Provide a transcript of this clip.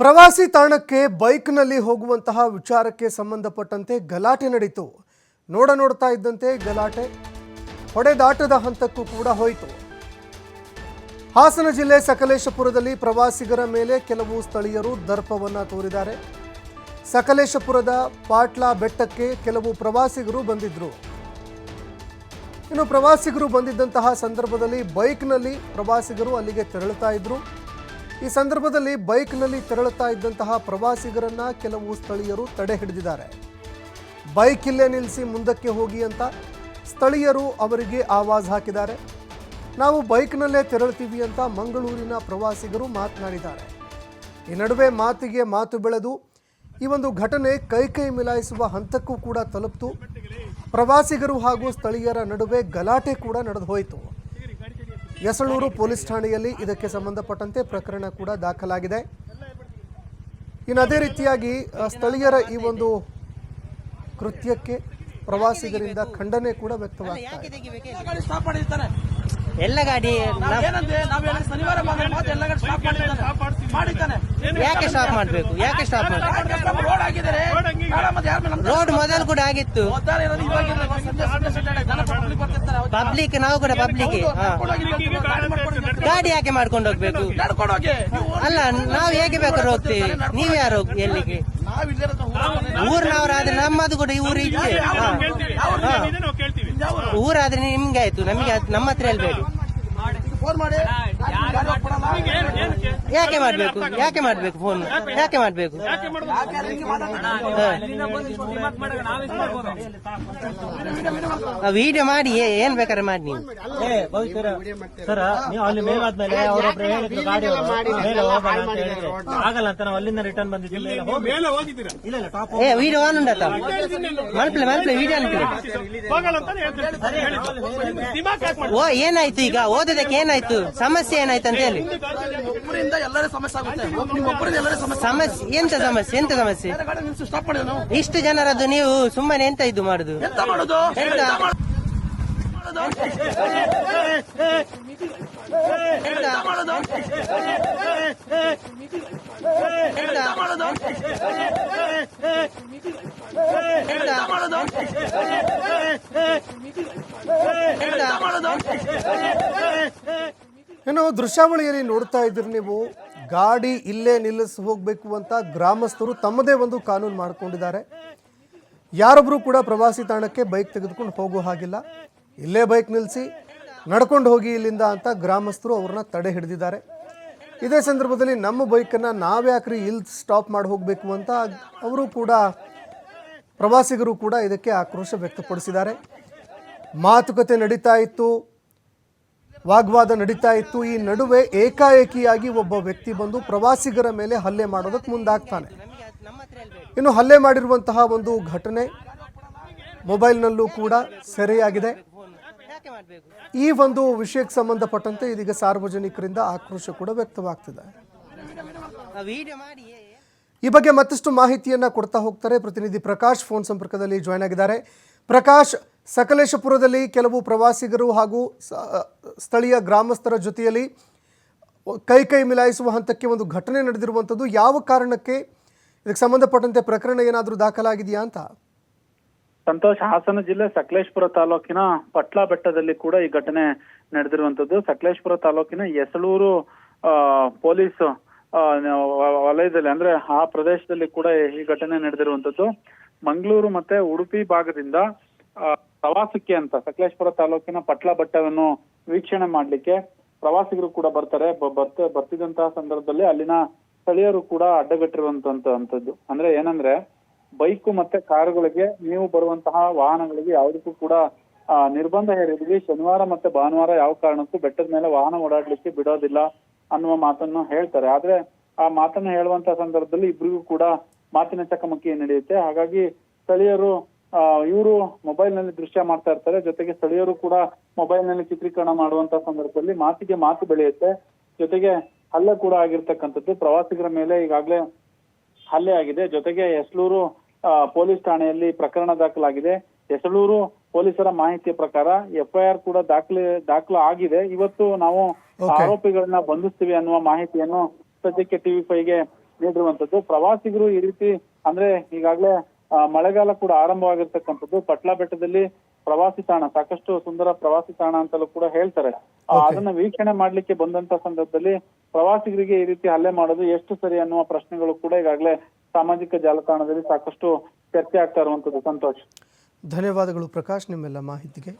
ಪ್ರವಾಸಿ ತಾಣಕ್ಕೆ ಬೈಕ್ನಲ್ಲಿ ಹೋಗುವಂತಹ ವಿಚಾರಕ್ಕೆ ಸಂಬಂಧಪಟ್ಟಂತೆ ಗಲಾಟೆ ನಡೀತು. ನೋಡ ನೋಡ್ತಾ ಇದ್ದಂತೆ ಗಲಾಟೆ ಹೊಡೆದಾಟದ ಹಂತಕ್ಕೂ ಕೂಡ ಹೋಯಿತು. ಹಾಸನ ಜಿಲ್ಲೆ ಸಕಲೇಶಪುರದಲ್ಲಿ ಪ್ರವಾಸಿಗರ ಮೇಲೆ ಕೆಲವು ಸ್ಥಳೀಯರು ದರ್ಪವನ್ನ ತೋರಿದ್ದಾರೆ. ಸಕಲೇಶಪುರದ ಪಾಟ್ಲಾ ಬೆಟ್ಟಕ್ಕೆ ಕೆಲವು ಪ್ರವಾಸಿಗರು ಬಂದಿದ್ರು. ಇನ್ನು ಪ್ರವಾಸಿಗರು ಬಂದಿದ್ದಂತಹ ಸಂದರ್ಭದಲ್ಲಿ ಬೈಕ್ನಲ್ಲಿ ಪ್ರವಾಸಿಗರು ಅಲ್ಲಿಗೆ ತೆರಳುತ್ತಾ ಇದ್ರು. ಈ ಸಂದರ್ಭದಲ್ಲಿ ಬೈಕ್ನಲ್ಲಿ ತೆರಳುತ್ತಾ ಇದ್ದಂತಹ ಪ್ರವಾಸಿಗರನ್ನ ಕೆಲವು ಸ್ಥಳೀಯರು ತಡೆ ಹಿಡಿದಿದ್ದಾರೆ. ಬೈಕ್ ಇಲ್ಲೇ ನಿಲ್ಲಿಸಿ ಮುಂದಕ್ಕೆ ಹೋಗಿ ಅಂತ ಸ್ಥಳೀಯರು ಅವರಿಗೆ ಆವಾಜ್ ಹಾಕಿದ್ದಾರೆ. ನಾವು ಬೈಕ್ನಲ್ಲೇ ತೆರಳ್ತೀವಿ ಅಂತ ಮಂಗಳೂರಿನ ಪ್ರವಾಸಿಗರು ಮಾತನಾಡಿದ್ದಾರೆ. ಈ ನಡುವೆ ಮಾತಿಗೆ ಮಾತು ಬೆಳೆದು ಈ ಒಂದು ಘಟನೆ ಕೈ ಕೈ ಮಿಲಾಯಿಸುವ ಹಂತಕ್ಕೂ ಕೂಡ ತಲುಪಿತು. ಪ್ರವಾಸಿಗರು ಹಾಗೂ ಸ್ಥಳೀಯರ ನಡುವೆ ಗಲಾಟೆ ಕೂಡ ನಡೆದು ಹೋಯಿತು. ಯಸಳೂರು ಪೊಲೀಸ್ ಠಾಣೆಯಲ್ಲಿ ಇದಕ್ಕೆ ಸಂಬಂಧಪಟ್ಟಂತೆ ಪ್ರಕರಣ ಕೂಡ ದಾಖಲಾಗಿದೆ. ಇನ್ನು ಅದೇ ರೀತಿಯಾಗಿ ಸ್ಥಳೀಯರ ಈ ಒಂದು ಕೃತ್ಯಕ್ಕೆ ಪ್ರವಾಸಿಗರಿಂದ ಖಂಡನೆ ಕೂಡ ವ್ಯಕ್ತವಾಗಿದೆ ಎಲ್ಲ ಗಾಡಿ ಮಾಡಿದ್ದಾನೆ. ಯಾಕೆ ಸ್ಟಾಪ್ ಮಾಡ್ಬೇಕು? ಯಾಕೆ ಸ್ಟಾಪ್ ಮಾಡ್ಬೇಕು? ರೋಡ್ ಆಗಿದ್ದಾರೆ ಬೇಡ ಮತ್ತೆ ಯಾರ ಮೇಲೆ ರೋಡ್ ಮೊದಲು ಕೂಡ ಆಗಿತ್ತು. ಪಬ್ಲಿಕ್ ನಾವು ಕೂಡ ಪಬ್ಲಿಕ್ ಗಾಡಿ ಯಾಕೆ ಮಾಡ್ಕೊಂಡು ಹೋಗ್ಬೇಕು? ಅಲ್ಲ ನಾವು ಹೇಗೆ ಬೇಕಾದ್ರೆ ಹೋಗ್ತೀವಿ ನೀವ್ ಯಾರು ಎಲ್ಲಿಗೆ. ಊರ್ನವರಾದ್ರೆ ನಮ್ಮದು ಕೂಡ ಈ ಊರು. ಹಾ. ಊರಾದ್ರೆ ನಿಮ್ಗೆ ಆಯ್ತು ನಮಗೆ ನಮ್ಮ ಹತ್ರ ಹೇಳ್ಬೇಡಿ. ಫೋನ್ ಮಾಡಿ. ಯಾಕೆ ಮಾಡ್ಬೇಕು? ಯಾಕೆ ಮಾಡ್ಬೇಕು ಫೋನ್ ಯಾಕೆ? ಮಾಡ್ಬೇಕು? ವಿಡಿಯೋ ಮಾಡಿ ಏ- ಏನ್ ಬೇಕಾದ್ರೆ ಮಾಡಿ ನೀವು ಸರ್ ನೀವು ಅಲ್ಲಿ ಮೇಲಾದ್ಮೇಲೆ ಹತ್ರ ಹೇಳಿದ್ರು ಗಾಡಿ ಮೇಲೆ ಹೋಗೋಣ ಅಂತ ಹೇಳಿದ್ರು. ಆಗಲ್ಲ ಅಂತ ನಾವು ಅಲ್ಲಿಂದ ರಿಟರ್ನ್ ಬಂದಿದ್ದೀವಿ. ಇಲ್ಲ ಇಲ್ಲ ಟಾಪ್ ಏ ವಿಡಿಯೋ ಆನ್ ಉಂಡತ್ತ ಮಲ್ಪಲೆ ಮಲ್ಪಲೆ ವಿಡಿಯೋ ಅನ್ಕೊಳ್ಳಿ ಓ ಏನಾಯ್ತು ಈಗ? ಓದೋದಕ್ಕೆ ಏನಾಯ್ತು? ಸಮಸ್ಯೆ ಏನಾಯ್ತು ಅಂತ ಹೇಳಿ. ಒಬ್ಬರಿಂದ ಎಲ್ಲರೂ ಸಮಸ್ಯೆ ಆಗುತ್ತೆ. ಒಬ್ಬ- ನಿಮ್ಮ ಒಬ್ಬರಿಂದ ಎಲ್ಲರೂ ಸಮಸ್ಯೆ ಸಮಸ್ಯೆ ಎಂತ ಸಮಸ್ಯೆ? ಎಂತ ಸಮಸ್ಯೆ? ಬೇರೆ ಗಾಡಿ ನಿಲ್ಸಿ ಸ್ಟಾಪ್ ಮಾಡಿದ್ರು ನಾವು. ಇಷ್ಟು ಜನರದ್ದು ನೀವು ಸುಮ್ಮನೆ ಎಂತ ಇದು ಮಾಡುದು? ಎಂತ ಮಾಡೋದು? ಎಂತ? ಎಂತ ಮಾಡೋದು? ಎಂತ? ಮಾಡೋದು? ಎಂತ ಮಾಡೋದು? ಇನ್ನು ದೃಶ್ಯಾವಳಿಯಲ್ಲಿ ನೋಡ್ತಾ ಇದ್ರಿ ನೀವು. ಗಾಡಿ ಇಲ್ಲೇ ನಿಲ್ಲಿಸಿ ಹೋಗಬೇಕು ಅಂತ ಗ್ರಾಮಸ್ಥರು ತಮ್ಮದೇ ಒಂದು ಕಾನೂನು ಮಾಡಿಕೊಂಡಿದ್ದಾರೆ. ಯಾರೊಬ್ಬರು ಕೂಡ ಪ್ರವಾಸಿ ತಾಣಕ್ಕೆ ಬೈಕ್ ತೆಗೆದುಕೊಂಡು ಹೋಗೋ ಹಾಗಿಲ್ಲ. ಇಲ್ಲೇ ಬೈಕ್ ನಿಲ್ಲಿಸಿ ನಡ್ಕೊಂಡು ಹೋಗಿ ಇಲ್ಲಿಂದ ಅಂತ ಗ್ರಾಮಸ್ಥರು ಅವ್ರನ್ನ ತಡೆ ಹಿಡಿದಿದ್ದಾರೆ. ಇದೇ ಸಂದರ್ಭದಲ್ಲಿ ನಮ್ಮ ಬೈಕನ್ನು ನಾವ್ಯಾಕ್ರಿ ಇಲ್ಲಿ ಸ್ಟಾಪ್ ಮಾಡಿ ಹೋಗಬೇಕು ಅಂತ ಅವರು ಕೂಡ, ಪ್ರವಾಸಿಗರು ಕೂಡ ಇದಕ್ಕೆ ಆಕ್ರೋಶ ವ್ಯಕ್ತಪಡಿಸಿದ್ದಾರೆ. ಮಾತುಕತೆ ನಡೀತಾ ಇತ್ತು. ವಾಗ್ವಾದ ನಡೀತಾ ಇತ್ತು. ಈ ನಡುವೆ ಏಕಾಏಕಿಯಾಗಿ ಒಬ್ಬ ವ್ಯಕ್ತಿ ಬಂದು ಪ್ರವಾಸಿಗರ ಮೇಲೆ ಹಲ್ಲೆ ಮಾಡೋದಕ್ಕೆ ಮುಂದಾಗ್ತಾನೆ. ಇನ್ನು ಹಲ್ಲೆ ಮಾಡಿರುವಂತಹ ಒಂದು ಘಟನೆ ಮೊಬೈಲ್ನಲ್ಲೂ ಕೂಡ ಸೆರೆಯಾಗಿದೆ. ಈ ಒಂದು ವಿಷಯಕ್ಕೆ ಸಂಬಂಧಪಟ್ಟಂತೆ ಇದೀಗ ಸಾರ್ವಜನಿಕರಿಂದ ಆಕ್ರೋಶ ಕೂಡ ವ್ಯಕ್ತವಾಗ್ತಿದೆ. ಈ ಬಗ್ಗೆ ಮತ್ತಷ್ಟು ಮಾಹಿತಿಯನ್ನ ಕೊಡ್ತಾ ಹೋಗ್ತಾರೆ ಪ್ರತಿನಿಧಿ ಪ್ರಕಾಶ್. ಫೋನ್ ಸಂಪರ್ಕದಲ್ಲಿ ಜಾಯ್ನ್ ಆಗಿದ್ದಾರೆ. ಪ್ರಕಾಶ್ ಸಕಲೇಶಪುರದಲ್ಲಿ ಕೆಲವು ಪ್ರವಾಸಿಗರು ಹಾಗೂ ಸ್ಥಳೀಯ ಗ್ರಾಮಸ್ಥರ ಜೊತೆಯಲ್ಲಿ ಕೈ ಕೈ ಮಿಲಾಯಿಸುವ ಹಂತಕ್ಕೆ ಒಂದು ಘಟನೆ ನಡೆದಿರುವಂಥದ್ದು. ಯಾವ ಕಾರಣಕ್ಕೆ ಇದಕ್ಕೆ ಸಂಬಂಧಪಟ್ಟಂತೆ ಪ್ರಕರಣ ಏನಾದರೂ ದಾಖಲಾಗಿದೆಯಾ ಅಂತ? ಸಂತೋಷ, ಹಾಸನ ಜಿಲ್ಲೆ ಸಕಲೇಶ್ಪುರ ತಾಲೂಕಿನ ಪಟ್ಲಾ ಬೆಟ್ಟದಲ್ಲಿ ಕೂಡ ಈ ಘಟನೆ ನಡೆದಿರುವಂತದ್ದು ಸಕಲೇಶ್ಪುರ ತಾಲೂಕಿನ ಎಸಳೂರು ಪೊಲೀಸ್ ವಲಯದಲ್ಲಿ, ಅಂದ್ರೆ ಆ ಪ್ರದೇಶದಲ್ಲಿ ಕೂಡ ಈ ಘಟನೆ ನಡೆದಿರುವಂತದ್ದು ಮಂಗಳೂರು ಮತ್ತೆ ಉಡುಪಿ ಭಾಗದಿಂದ ಪ್ರವಾಸಕ್ಕೆ ಅಂತ ಸಕಲೇಶ್ಪುರ ತಾಲೂಕಿನ ಪಟ್ಲ ಬೆಟ್ಟವನ್ನು ವೀಕ್ಷಣೆ ಮಾಡ್ಲಿಕ್ಕೆ ಪ್ರವಾಸಿಗರು ಕೂಡ ಬರ್ತಾರೆ. ಬರ್ತ, ಬರ್ತಿದ್ದಂತಹ ಸಂದರ್ಭದಲ್ಲಿ ಅಲ್ಲಿನ ಸ್ಥಳೀಯರು ಕೂಡ ಅಡ್ಡಗಟ್ಟಿರುವಂತದ್ದು ಅಂದ್ರೆ ಏನಂದ್ರೆ, ಬೈಕು ಮತ್ತೆ ಕಾರುಗಳಿಗೆ ನೀವು ಬರುವಂತಹ ವಾಹನಗಳಿಗೆ ಯಾವುದಕ್ಕೂ ಕೂಡ ನಿರ್ಬಂಧ ಹೇರಿದ್ವಿ. ಶನಿವಾರ ಮತ್ತೆ ಭಾನುವಾರ ಯಾವ ಕಾರಣಕ್ಕೂ ಬೆಟ್ಟದ ಮೇಲೆ ವಾಹನ ಓಡಾಡ್ಲಿಕ್ಕೆ ಬಿಡೋದಿಲ್ಲ ಅನ್ನುವ ಮಾತನ್ನು ಹೇಳ್ತಾರೆ. ಆದ್ರೆ ಆ ಮಾತನ್ನು ಹೇಳುವಂತ ಸಂದರ್ಭದಲ್ಲಿ ಇಬ್ರಿಗೂ ಕೂಡ ಮಾತಿನ ಚಕಮಕಿ ನಡೆಯುತ್ತೆ. ಹಾಗಾಗಿ ಸ್ಥಳೀಯರು ಇವರು ಮೊಬೈಲ್ನಲ್ಲಿ ದೃಶ್ಯ ಮಾಡ್ತಾ ಇರ್ತಾರೆ. ಜೊತೆಗೆ ಸ್ಥಳೀಯರು ಕೂಡ ಮೊಬೈಲ್ನಲ್ಲಿ ಚಿತ್ರೀಕರಣ ಮಾಡುವಂತ ಸಂದರ್ಭದಲ್ಲಿ ಮಾತಿಗೆ ಮಾತು ಬೆಳೆಯುತ್ತೆ. ಜೊತೆಗೆ ಹಲ್ಲೆ ಕೂಡ ಆಗಿರ್ತಕ್ಕಂಥದ್ದು. ಪ್ರವಾಸಿಗರ ಮೇಲೆ ಈಗಾಗಲೇ ಹಲ್ಲೆ ಆಗಿದೆ. ಜೊತೆಗೆ ಎಸ್ಲೂರು ಆ, ಪೊಲೀಸ್ ಠಾಣೆಯಲ್ಲಿ ಪ್ರಕರಣ ದಾಖಲಾಗಿದೆ. ಎಸಳೂರು ಪೊಲೀಸರ ಮಾಹಿತಿಯ ಪ್ರಕಾರ ಎಫ್ಐಆರ್ ಕೂಡ ದಾಖಲೆ ದಾಖಲು ಆಗಿದೆ. ಇವತ್ತು ನಾವು. ಆರೋಪಿಗಳನ್ನ ಬಂಧಿಸ್ತೀವಿ ಅನ್ನುವ ಮಾಹಿತಿಯನ್ನು ಸದ್ಯಕ್ಕೆ ಟಿವಿ ಫೈವ್ಗೆ ನೀಡಿರುವಂತದ್ದು ಪ್ರವಾಸಿಗರು ಈ ರೀತಿ ಅಂದ್ರೆ ಈಗಾಗಲೇ ಮಳೆಗಾಲ ಕೂಡ ಆರಂಭವಾಗಿರ್ತಕ್ಕಂಥದ್ದು ಪಟ್ಲಾ ಬೆಟ್ಟದಲ್ಲಿ ಪ್ರವಾಸಿ ತಾಣ ಸಾಕಷ್ಟು ಸುಂದರ ಪ್ರವಾಸಿ ತಾಣ ಅಂತಲೂ ಕೂಡ ಹೇಳ್ತಾರೆ ಅದನ್ನ ವೀಕ್ಷಣೆ ಮಾಡ್ಲಿಕ್ಕೆ ಬಂದಂತ ಸಂದರ್ಭದಲ್ಲಿ ಪ್ರವಾಸಿಗರಿಗೆ ಈ ರೀತಿ ಹಲ್ಲೆ ಮಾಡೋದು ಎಷ್ಟು ಸರಿ ಅನ್ನುವ ಪ್ರಶ್ನೆಗಳು ಕೂಡ ಈಗಾಗಲೇ ಸಾಮಾಜಿಕ ಜಾಲತಾಣದಲ್ಲಿ ಸಾಕಷ್ಟು ಚರ್ಚೆ ಆಗ್ತಾ ಇರುವಂತದ್ದು ಸಂತೋಷ್ ಧನ್ಯವಾದಗಳು ಪ್ರಕಾಶ್ ನಿಮ್ಮೆಲ್ಲ ಮಾಹಿತಿಗೆ